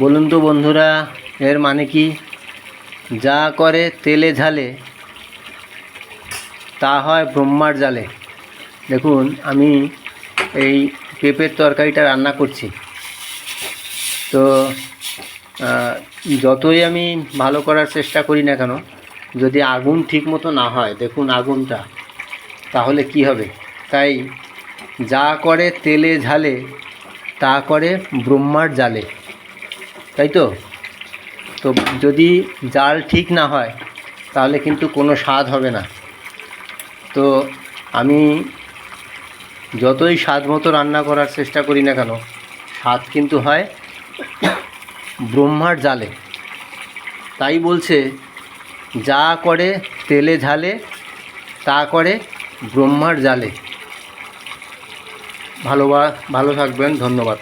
বলুন তো বন্ধুরা, এর মানে কি? যা করে তেলে ঝালে, তা হয় ব্রহ্মার জালে। দেখুন, আমি এই পেঁপের তরকারিটা রান্না করছি। তো যতই আমি ভালো করার চেষ্টা করি না কেন, যদি আগুন ঠিক মতো না হয়, দেখুন আগুনটা, তাহলে কি হবে? তাই, যা করে তেলে ঝালে, তা করে ব্রহ্মার জালে। তাই তো তো যদি জাল ঠিক না হয়, তাহলে কিন্তু কোনো স্বাদ হবে না। তো আমি যতই স্বাদ মতো রান্না করার চেষ্টা করি না কেন, স্বাদ কিন্তু হয় ব্রহ্মার জালে। তাই বলছে, যা করে তেলে ঝালে, তা করে ব্রহ্মার জালে। ভালো ভালো থাকবেন, ধন্যবাদ।